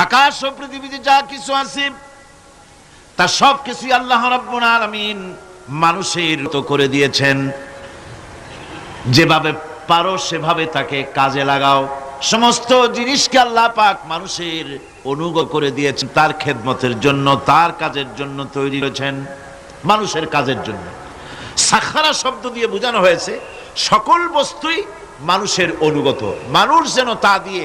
আকাশ ও পৃথিবীতে যা কিছু আছে, তা সব কিছুই আল্লাহ রাব্বুল আলামিন মানুষের তো করে দিয়েছেন। যেভাবে পারো সেভাবে তাকে কাজে লাগাও। সমস্ত জিনিসকে আল্লাহ পাক মানুষের অনুগ করে দিয়েছেন, তার খেদমতের জন্য, তার কাজের জন্য তৈরি হয়েছেন, মানুষের কাজের জন্য। সাখারা শব্দ দিয়ে বোঝানো হয়েছে, সকল বস্তুই মানুষের অনুগত। মানুষ যেন তা দিয়ে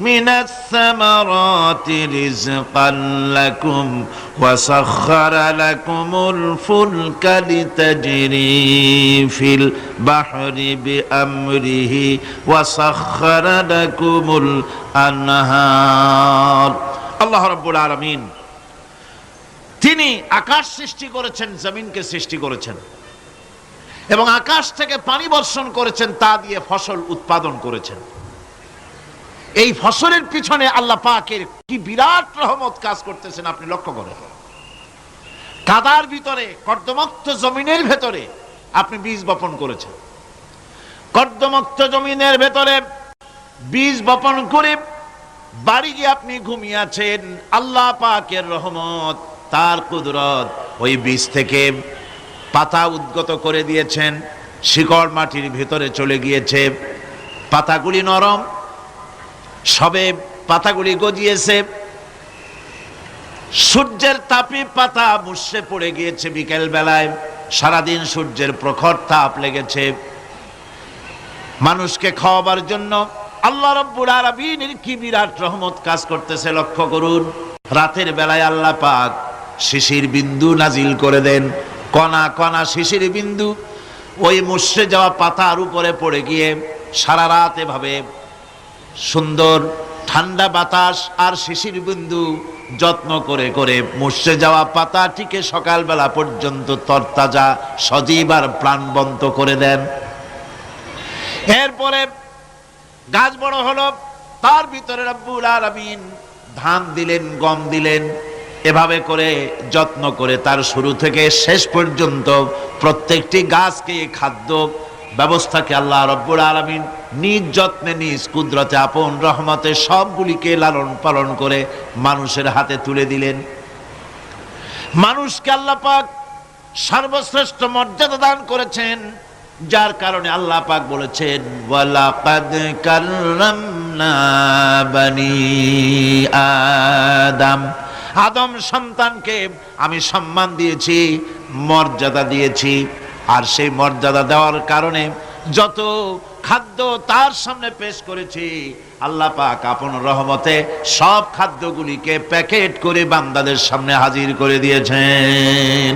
من الثمرات رزقا لكم وسخر لكم الفلك لتجري في البحر بأمره وسخر لكم الأنهار الله رب العالمين তিনি আকাশ সৃষ্টি করেছেন জমিনকে সৃষ্টি করেছেন এবং আকাশ থেকে পানি বর্ষণ করেছেন তা দিয়ে ফসল উৎপাদন করেছেন এই ফসলের পিছনে আল্লাহ পাকের কি বিরাট রহমত কাজ করতেছেন আপনি লক্ষ্য করেন। কাদার ভিতরে, কর্দমক্ত জমিনের ভেতরে আপনি বীজ বপন করেছেন। কর্দমক্ত জমিনের ভেতরে বীজ বপন করে বাড়ি গিয়ে আপনি ঘুমিয়ে আছেন, আল্লাহ পাকের রহমত, তার কুদরত ওই বীজ থেকে পাতা উদ্গত করে দিয়েছেন, শিকড় মাটির ভেতরে চলে গিয়েছে, পাতাগুলি নরম সবে পাতাগুলি গজিয়েছে। সূর্যের তাপে পাতা মুসে পড়ে গিয়েছে বিকেল বেলায় সারাদিন সূর্যের প্রখর তাপ লেগেছে। মানুষকে খাওয়াবার জন্য আল্লাহ রব্বুল আলামিনের কি বিরাট রহমত কাজ করতেছে, লক্ষ্য করুন। রাতের বেলায় আল্লাহ পাক শিশির বিন্দু নাজিল করে দেন। কণা কণা শিশির বিন্দু। ওই মুসে যাওয়া পাতার উপরে পড়ে গিয়ে সারা রাত এভাবে সুন্দর, ঠান্ডা বাতাস আর শিশির বিন্দু যত্ন করে করে মুসে যাওয়া পাতাটিকে সকালবেলা পর্যন্ত তরতাজা, সজীব আর প্রাণবন্ত করে দেন। এরপরে গাছ বড় হলো, তার ভিতরে রব্বুল আলামিন ধান দিলেন, গম দিলেন। এভাবে করে যত্ন করে তার শুরু থেকে শেষ পর্যন্ত প্রত্যেকটি গাছকে খাদ্য ব্যবস্থাকে আল্লাহ রব্বুল আলমিন নিজ যত্নে, নিজ কুদরতে, আপন রহমতে সবগুলিকে লালন পালন করে মানুষের হাতে তুলে দিলেন। মানুষকে আল্লাহ পাক সর্বশ্রেষ্ঠ মর্যাদা দান করেছেন, যার কারণে আল্লাহ পাক বলেছেন, ওয়ালাকাদ আদম সন্তানকে আমি সম্মান দিয়েছি, মর্যাদা দিয়েছি। আর সেই মর্যাদা দেওয়ার কারণে যত খাদ্য তার সামনে পেশ করেছি, আল্লাহ পাক আপন রহমতে সব খাদ্যগুলিকে প্যাকেট করে বান্দাদের সামনে হাজির করে দিয়েছেন।